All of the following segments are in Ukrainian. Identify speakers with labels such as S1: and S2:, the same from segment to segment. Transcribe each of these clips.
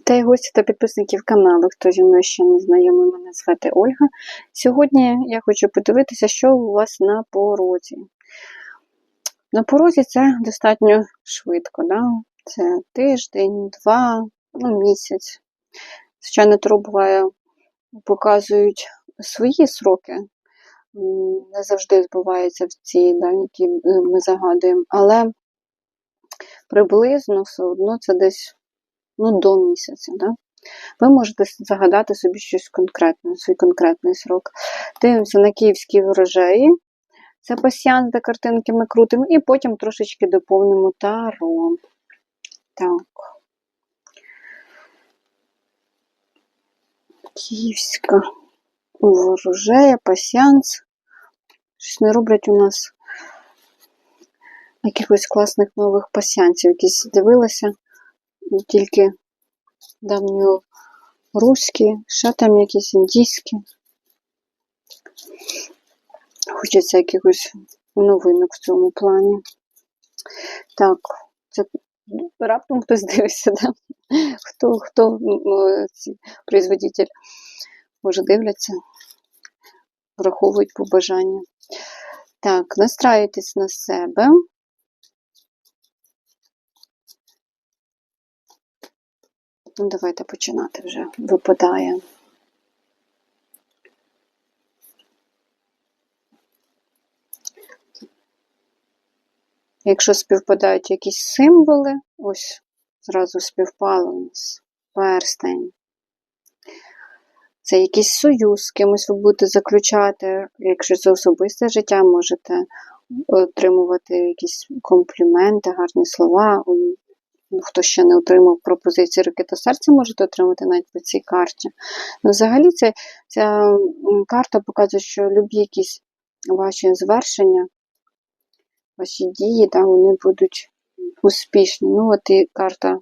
S1: Вітаю гості та підписників каналу. Хто зі мною ще не знайомий, мене звати Ольга. Сьогодні я хочу подивитися, що у вас на порозі. На порозі це достатньо швидко. Да? Це тиждень, два, ну, місяць. Звичайно, то буває, показують свої сроки. Не завжди збуваються в ці, да, які ми загадуємо, але приблизно все одно це десь ну, до місяця. Да? Ви можете загадати собі щось конкретне, свій конкретний срок. Дивимося на київські врожаї. Це пасіанс, де картинки ми крутимо, і потім трошечки доповнимо таро. Так. Київська ворожея, пасіанс. Щось не роблять у нас якихось класних нових пасіанців. Якісь дивилася тільки давньоруські, ще там якісь індійські. Хочеться якихось новинок в цьому плані. Так, це раптом хтось дивиться, да? хто хто ну, ці, производитель, може дивляться, враховують побажання. Так, настраюйтесь на себе. Ну, давайте починати вже. Випадає. Якщо співпадають якісь символи, ось зразу співпало у нас перстень. Це якийсь союз, з кимось ви будете заключати. Якщо це особисте життя, можете отримувати якісь компліменти, гарні слова. Ну, Хто ще не отримав пропозиції руки та серця, можете отримати навіть по цій карті. Ну, взагалі, це, ця карта показує, що любі якісь ваші звершення, ваші дії, да, вони будуть успішні. Ну, от і карта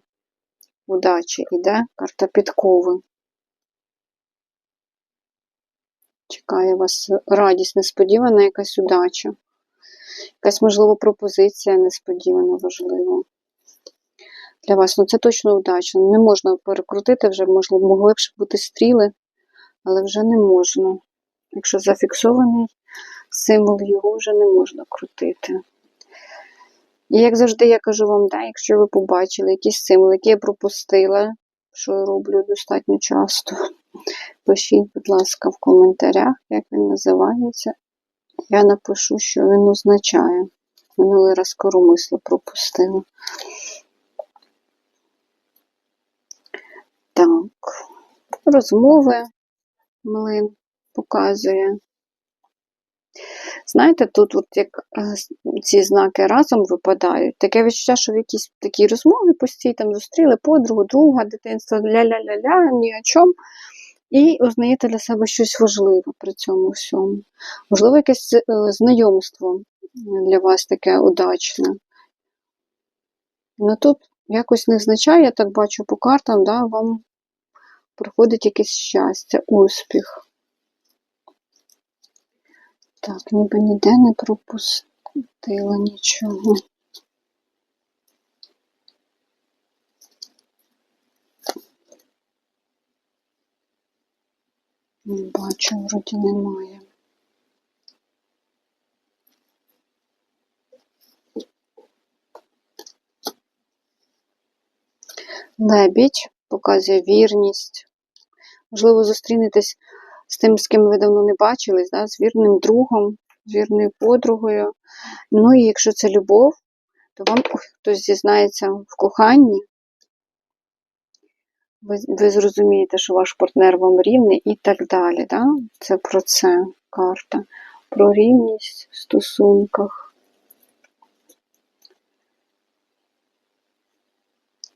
S1: удачі іде, карта підкови. Чекає вас радість, несподівана якась удача. Якась, можливо, пропозиція несподівана важлива. Для вас, ну це точно удача. Не можна перекрутити вже, можливо, могли б бути стріли, але вже не можна. Якщо зафіксований символ, його вже не можна крутити. І як завжди, я кажу вам, да, якщо ви побачили якісь символи, які я пропустила, що я роблю достатньо часто, пишіть, будь ласка, в коментарях, як він називається. Я напишу, що він означає. Минулий раз коромисло пропустила. Так, розмови млин показує. Знаєте, тут, от як ці знаки разом випадають, таке відчуття, що в якійсь такій розмові постійно там зустріли подругу, друга, дитинства, ля-ля-ля-ля, ні о чому. І узнаєте для себе щось важливе при цьому всьому. Можливо, якесь знайомство для вас таке удачне. Ну тут якось невзначай, я так бачу по картам, да, вам приходить якесь щастя, успіх. Так, ніби ніде не пропустила нічого. Не бачу, вроді немає. Лебідь показує вірність. Можливо, зустрінетесь з тим, з ким ви давно не бачились, да? з вірним другом, з вірною подругою. Ну і якщо це любов, то вам хтось зізнається в коханні. Ви, ви зрозумієте, що ваш партнер вам рівний і так далі. Да? Це про це карта. Про рівність в стосунках.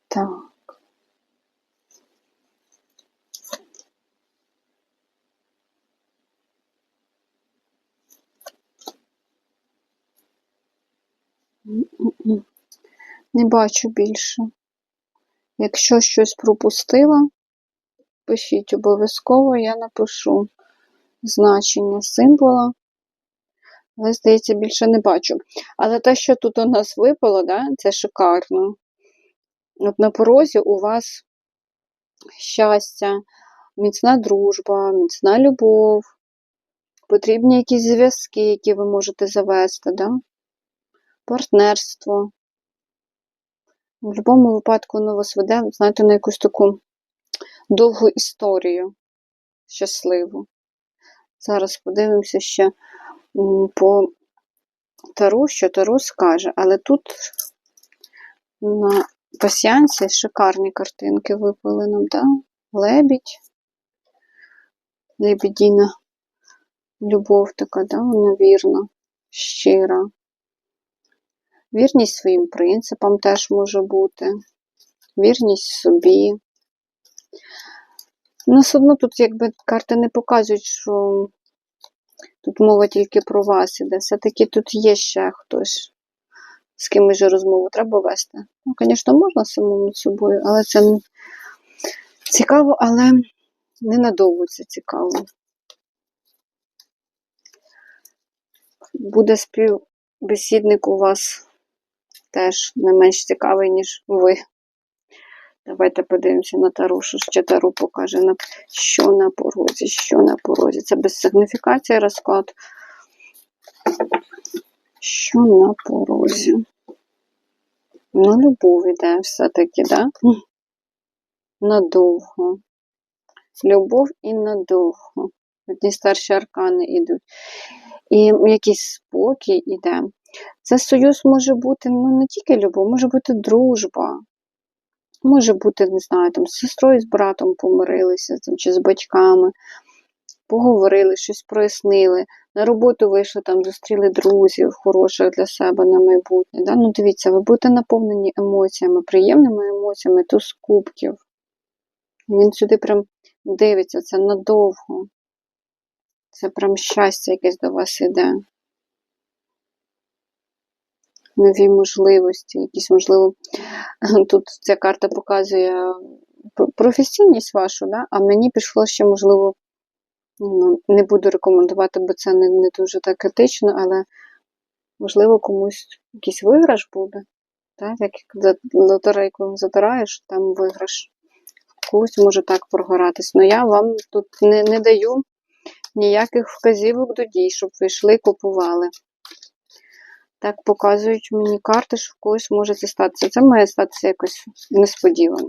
S1: Так. Не бачу більше. Якщо щось пропустила, пишіть обов'язково, я напишу значення символа. Але, здається, більше не бачу. Але те, що тут у нас випало, да, це шикарно. От на порозі у вас щастя, міцна дружба, міцна любов, потрібні якісь зв'язки, які ви можете завести, да? Партнерство. В будь-якому випадку воно вас веде, знаєте, на якусь таку довгу історію щасливу. Зараз подивимося ще по Таро, що Таро скаже, але тут на пасіянсі шикарні картинки випали нам, да? Лебідь, лебедіна любов така, да? вона вірна, щира. Вірність своїм принципам теж може бути, вірність собі. Ну, все одно тут якби карти не показують, що тут мова тільки про вас іде. Все-таки тут є ще хтось, з ким же розмову треба вести. Ну, звісно, можна самому собою, але це цікаво, але ненадовго це цікаво. Буде співбесідник у вас теж не менш цікавий, ніж ви. Давайте подивимося на Таро, що ще Таро покаже, що на порозі, що на порозі. Це без сигніфікації розклад. Що на порозі? Ну, любов іде все-таки, да? Надовго. Любов і надовго. Одні старші аркани йдуть. І якийсь спокій іде. Це союз може бути ну, не тільки любов, може бути дружба. Може бути, не знаю, там з сестрою, з братом помирилися, там, чи з батьками, поговорили, щось прояснили. На роботу вийшли, там, зустріли друзів хороших для себе на майбутнє. Да? Ну, дивіться, ви будете наповнені емоціями, приємними емоціями, туз кубків. Він сюди прям дивиться, це надовго. Це прям щастя якесь до вас іде. Нові можливості, якісь, можливо, тут ця карта показує професійність вашу, да? а мені пішло ще, можливо, ну, не буду рекомендувати, бо це не, не дуже так етично, але, можливо, комусь якийсь виграш буде. Так? Як лотерейку затираєш, там виграш. Комусь може так прогоратись. Ну я вам тут не, не даю ніяких вказівок до дій, щоб ви йшли купували. Так показують мені карти, що в когось може це статися. Це має статися якось несподівано.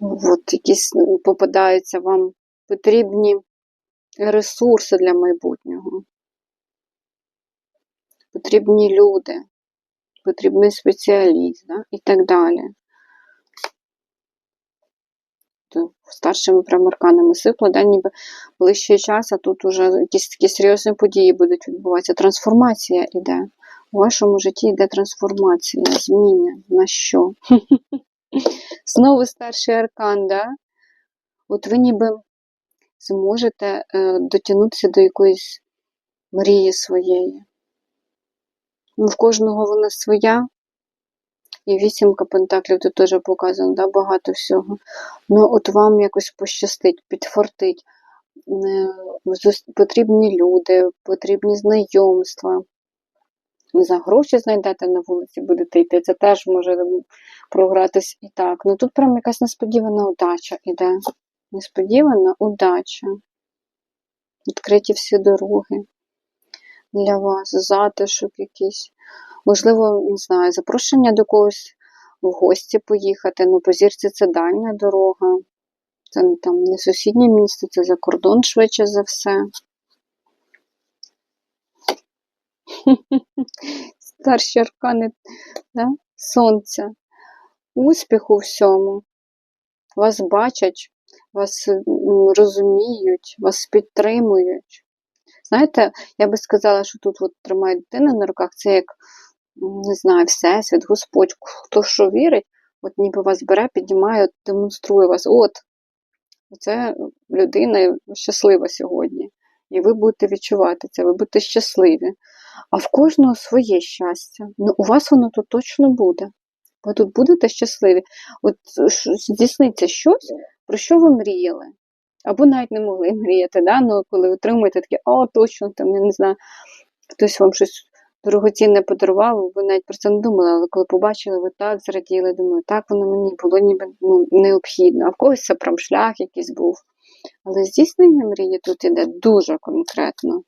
S1: От якісь попадаються вам потрібні ресурси для майбутнього. Потрібні люди, потрібний спеціаліст да? і так далі. Старшими прям арканами сипла, да, ніби ближчий час, а тут уже якісь такі серйозні події будуть відбуватися. Трансформація йде. У вашому житті йде трансформація, зміни. На що? Знову старший аркан, да? От ви ніби зможете е, дотягнутися до якоїсь мрії своєї. Ну, В кожного вона своя, і вісімка пентаклів тут теж показано, да, багато всього. Ну, от вам якось пощастить, підфортить. Е, потрібні люди, потрібні знайомства. За гроші знайдете на вулиці, будете йти, це теж може програтись і так. Ну тут прям якась несподівана удача іде. Несподівана удача. Відкриті всі дороги для вас, затишок якийсь. Можливо, не знаю, запрошення до когось в гості поїхати. Ну, по зірці це дальня дорога. Це там не сусіднє місто, це за кордон швидше за все. Старші аркани да? сонця. Успіх у всьому. Вас бачать, вас розуміють, вас підтримують. Знаєте, я би сказала, що тут от тримає дитина на руках, це як не знаю, Всесвіт, Господь, хто що вірить, от ніби вас бере, піднімає, от демонструє вас. От, це людина щаслива сьогодні. І ви будете відчувати це, ви будете щасливі. А в кожного своє щастя. Ну, у вас воно тут точно буде. Ви тут будете щасливі. От здійсниться щось, про що ви мріяли. Або навіть не могли мріяти, да? ну, коли отримуєте таке, о, точно, там, я не знаю, хтось вам щось дорогоцінне подарував, ви навіть про це не думали, але коли побачили, ви так зраділи, думаю, так воно мені було ніби ну, необхідно. А в когось це прям шлях якийсь був. Але здійснення мрії тут іде дуже конкретно.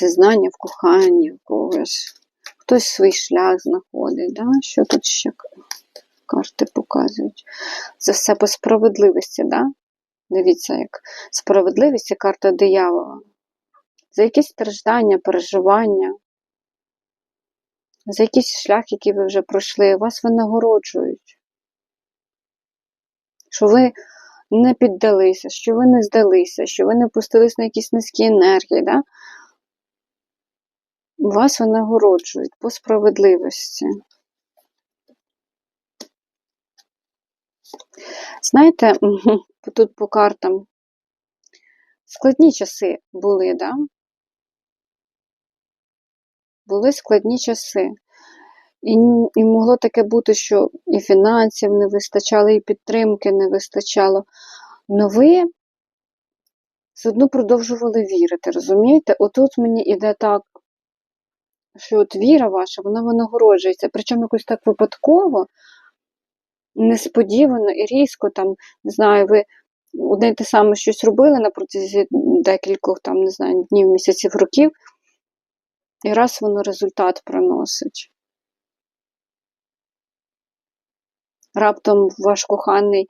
S1: Зізнання в коханні в когось. Хтось свій шлях знаходить. Да? Що тут ще карти показують? Це все по справедливості, да? Дивіться, як справедливість це карта диявола. За якісь страждання, переживання, за якийсь шлях, який ви вже пройшли, вас винагороджують. Що ви не піддалися, що ви не здалися, що ви не пустились на якісь низькі енергії. Да? Вас винагороджують по справедливості. Знаєте, тут по картам складні часи були, да? Були складні часи. І, і могло таке бути, що і фінансів не вистачало, і підтримки не вистачало. Но ви все одно продовжували вірити, розумієте? Отут мені іде так, що от віра ваша, вона винагороджується. Причому якось так випадково, несподівано і різко, там, не знаю, ви одне те саме щось робили на протязі декількох там, не знаю, днів, місяців, років, і раз воно результат приносить. Раптом ваш коханий,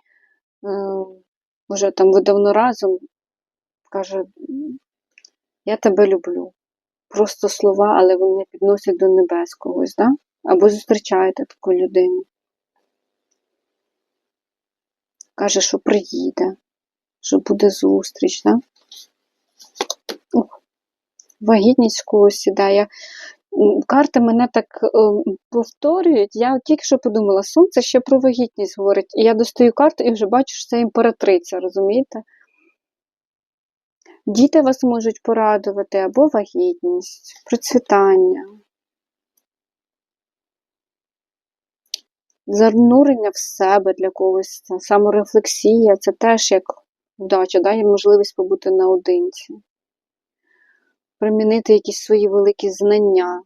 S1: вже там ви давно разом, каже, я тебе люблю. Просто слова, але вони підносять до небес когось, да? або зустрічаєте таку людину. Каже, що приїде, що буде зустріч, да? Вагітність когось сідає. Карти мене так е, повторюють. Я тільки що подумала, сонце ще про вагітність говорить. І я достаю карту і вже бачу, що це імператриця, розумієте? Діти вас можуть порадувати або вагітність, процвітання, занурення в себе для когось, саморефлексія це теж як вдача, дає можливість побути наодинці, примінити якісь свої великі знання,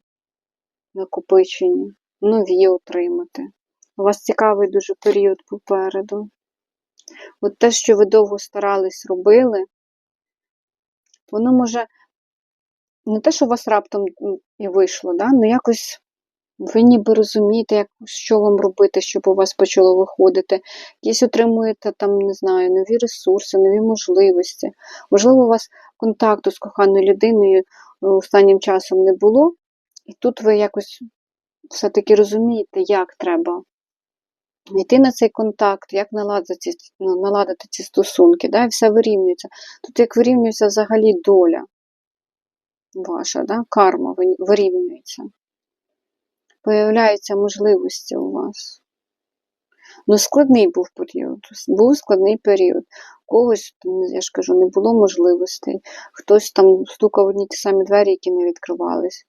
S1: накопичені, нові отримати. У вас цікавий дуже період попереду. От те, що ви довго старались робили, воно може не те, що у вас раптом і вийшло, да? ну якось ви ніби розумієте, як, що вам робити, щоб у вас почало виходити. Якісь отримуєте там, не знаю, нові ресурси, нові можливості. Можливо, у вас контакту з коханою людиною останнім часом не було, і тут ви якось все-таки розумієте, як треба йти на цей контакт, як наладити ну, наладити ці стосунки, да, і все вирівнюється. Тут як вирівнюється взагалі доля ваша, да, карма вирівнюється. Появляються можливості у вас. Ну, складний був період. Був складний період. Когось, я ж кажу, не було можливостей. Хтось там стукав одні ті самі двері, які не відкривались.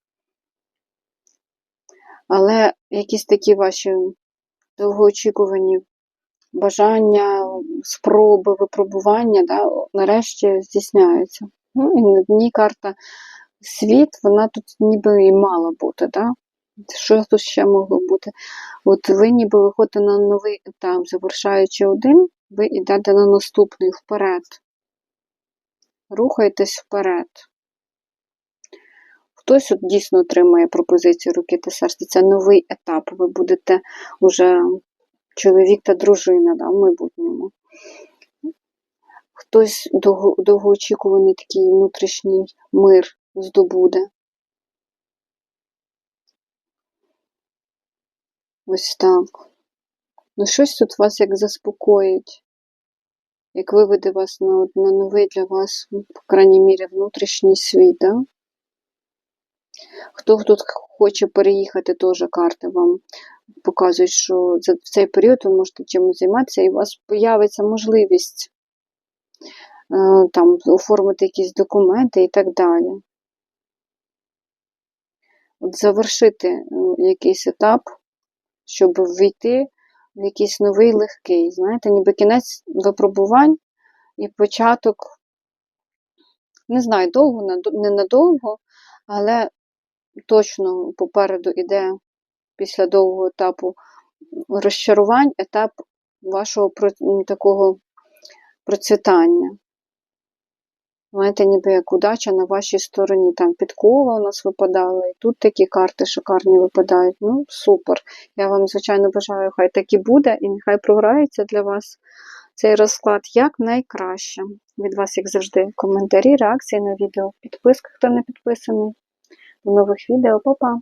S1: Але якісь такі ваші довгоочікувані бажання, спроби, випробування, да, нарешті здійсняються. Ну, і на дні карта світ, вона тут ніби і мала бути. Да? Що тут ще могло бути? От ви ніби виходите на новий етап, завершаючи один, ви йдете на наступний вперед. Рухайтесь вперед. Хтось от дійсно отримає пропозицію руки та серця. Це новий етап. Ви будете вже чоловік та дружина да, в майбутньому. Хтось довго, довгоочікуваний такий внутрішній мир здобуде. Ось так. Ну, щось тут вас як заспокоїть, як виведе вас на на новий для вас, по крайній мірі, внутрішній світ. Да? Хто тут хоче переїхати, теж карти вам показують, що за цей період ви можете чимось займатися, і у вас з'явиться можливість е, там, оформити якісь документи і так далі. От Завершити е, якийсь етап, щоб ввійти в якийсь новий легкий. Знаєте, ніби кінець випробувань і початок, не знаю, довго, ненадовго, але точно попереду іде після довгого етапу розчарувань етап вашого такого процвітання. Знаєте, ніби як удача на вашій стороні. Там підкова у нас випадала, і тут такі карти шикарні випадають. Ну, супер. Я вам, звичайно, бажаю, хай так і буде, і нехай програється для вас цей розклад як найкраще. Від вас, як завжди, коментарі, реакції на відео, підписка, хто не підписаний. До нових відео, Па-па!